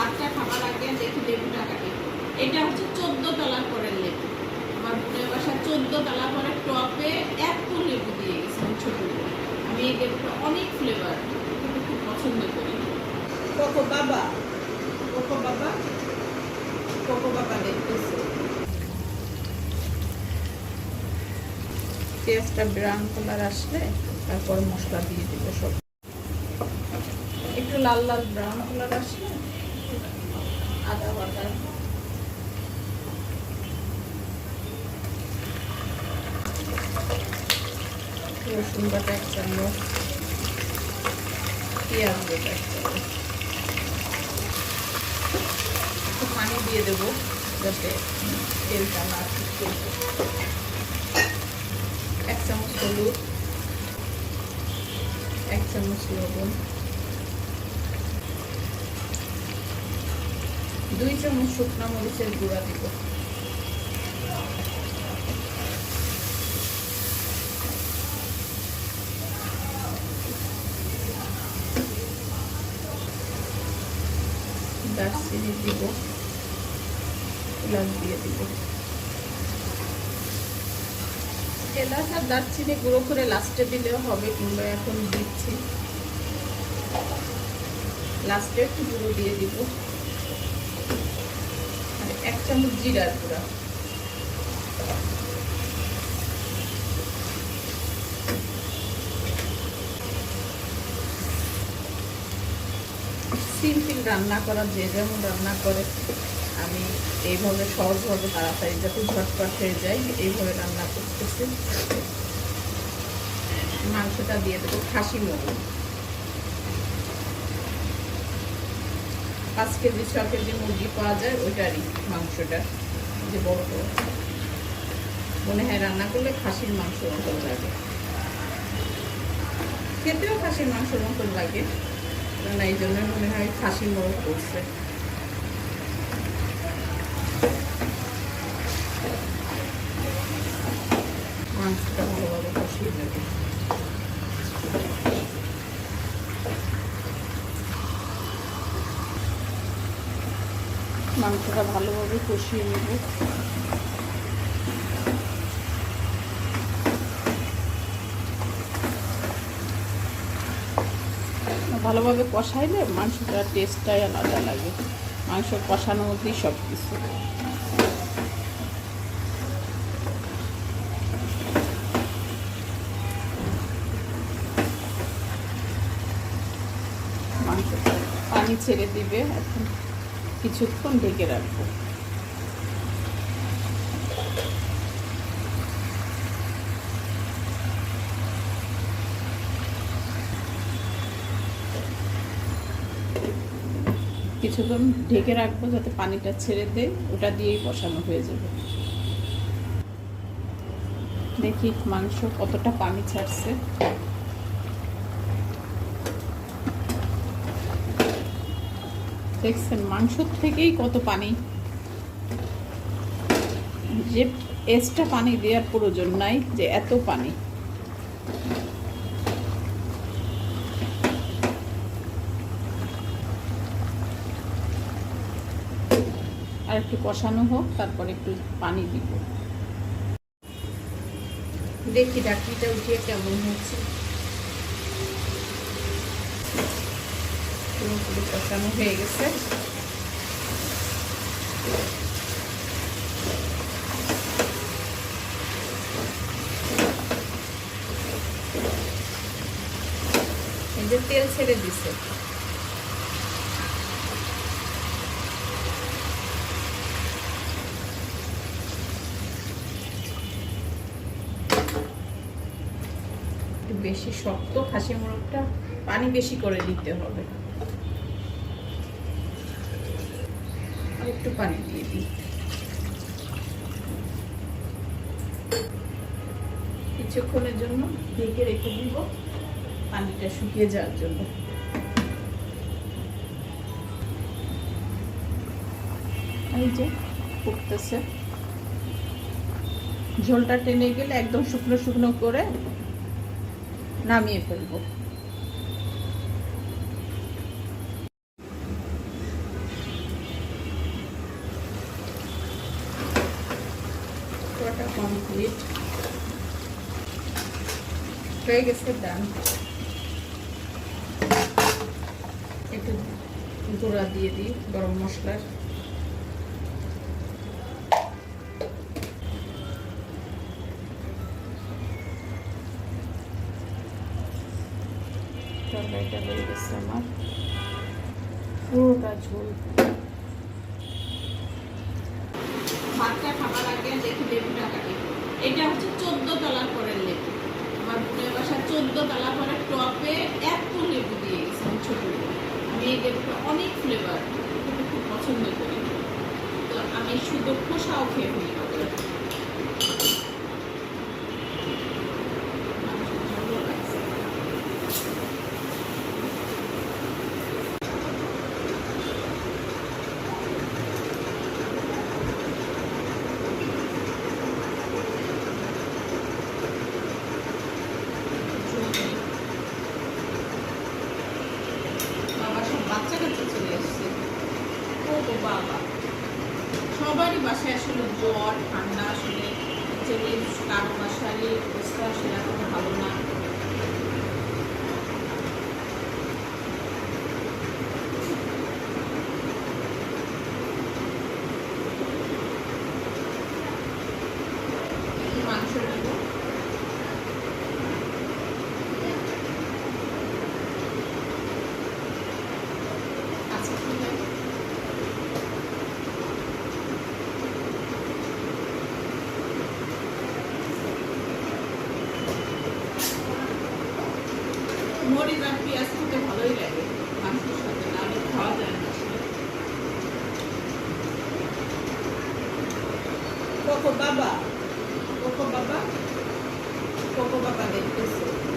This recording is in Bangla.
ভাতটা খাবার আগে দেখি লেবুটা কাটি। এটা হচ্ছে চোদ্দ তলা করে লেবু। আমার বোনের বাসা চোদ্দ তলা করে টপে এত লেবু দিয়ে গেছিলাম ছোট করে। আমি এই লেবুটা অনেক ফ্লেভার খুব পছন্দ করি। কোকো বাবা কোকো বাবা কোকো বাবা দেখতেছে। পেঁয়াজটা ব্রাউন কালার আসলে তারপর মশলা দিয়ে দিব সব। একটু লাল লাল ব্রাউন কালার আসলে আদা বাটা। রসুন বাটা এক চামচ। পেঁয়াজ বাটা এক চামচ। পানি দিয়ে দেবো যাতে তেলটা না এক চামচ হলুদ, এক চামচ লবণ। দুই চামচ শুকনো মরিচের গুঁড়া দিব। দারচিনি দিব। এলাচ দিয়ে দিব। এলাচ আর দারচিনি গুঁড়ো করে লাস্টে দিলেও হবে কিংবা এখন দিচ্ছি। লাস্টে একটু গুঁড়ো দিয়ে দিব। এক চামচ জিরার গুঁড়া। সিম্পল রান্না করা, যে যেমন রান্না করে, আমি এইভাবে সহজভাবে তাড়াতাড়ি যাতে ঝটপট হয়ে যায়, এইভাবে রান্না করতেছি। মাংসটা দিয়ে দেবো খাসি মগজ। পাঁচ কেজি ছ কেজি মুরগি পাওয়া যায়, ওইটারই মাংসটা যে বড় বড়। মনে হয় রান্না করলে খাসির মাংস মতন লাগে। খেতেও খাসির মাংস মতন লাগে কারণ এই জন্য মনে হয় খাসির মোড়ক করছে মাংসটা ভালোভাবে কষিয়ে দেবে মাংসটা ভালোভাবে কষিয়ে নেব। ভালোভাবে কষাইলে মাংসটার টেস্টটাই আলাদা লাগে। মাংস কষানোর মধ্যেই সব কিছু পানি ছেড়ে দিবে এখন। কিছুক্ষণ ঢেকে রাখব। কিছুক্ষণ ঢেকে রাখব যাতে পানিটা ছেড়ে দেয় ওটা দিয়েই বসানো হয়ে যাবে। দেখি মাংস কতটা পানি ছাড়ছে। দেখছেন মাংস থেকেই কত পানি। যে এক্সট্রা পানি দেওয়ার প্রয়োজন নাই, যে এত পানি। আর একটু কষানো হোক, তারপর একটু পানি দিব। দেখি ডাকটিটা উঠিয়ে কেমন হচ্ছে। পুরোপুরি কষানো হয়ে গেছে। যে তেল ছেড়ে দিছে। বেশি শক্ত খাসি মোরগটা পানি বেশি করে দিতে হবে। একটু পানি দিয়ে দিই। কিছুক্ষণের জন্য ঢেকে রেখে দিব, পানিটা শুকিয়ে যাওয়ার জন্য। এই যে ঝোলটা টেনে গেলে একদম শুকনো শুকনো করে নামিয়ে ফেলব। কমপ্লিট হয়ে গেছে ডান একটু গুঁড়া দিয়ে দিই গরম মশলার। তরকারিটা হয়ে গেছে আমার। পুরোটা ঝোল ভাতটা খাবার আগে দেখি লেবুটা কাটি এটা হচ্ছে চোদ্দ তলা করে লেবু। আমার বোনের বাসা চোদ্দ তলা করে টপে এত লেবু দিয়ে গেছিলাম ছোট আমি এই লেবুটা অনেক ফ্লেভার খুব পছন্দ করি। তো আমি শুধু খোসাও খেয়ে ফেলি। বাবা। সবারই বাসায় আসলে জ্বর ঠান্ডা আসলে ছেলে কারও বাসায় অবস্থা সেরকম ভালো না একটু মাংস নেব আচ্ছা ঠিক আছে মরিচ আর পেঁয়াজ খেতে ভালোই লাগে মাংসের সাথে নাহলে খাওয়া যায় না আসলে কোকো বাবা Coco বাবা Coco বাবা দেখতেছে কোকো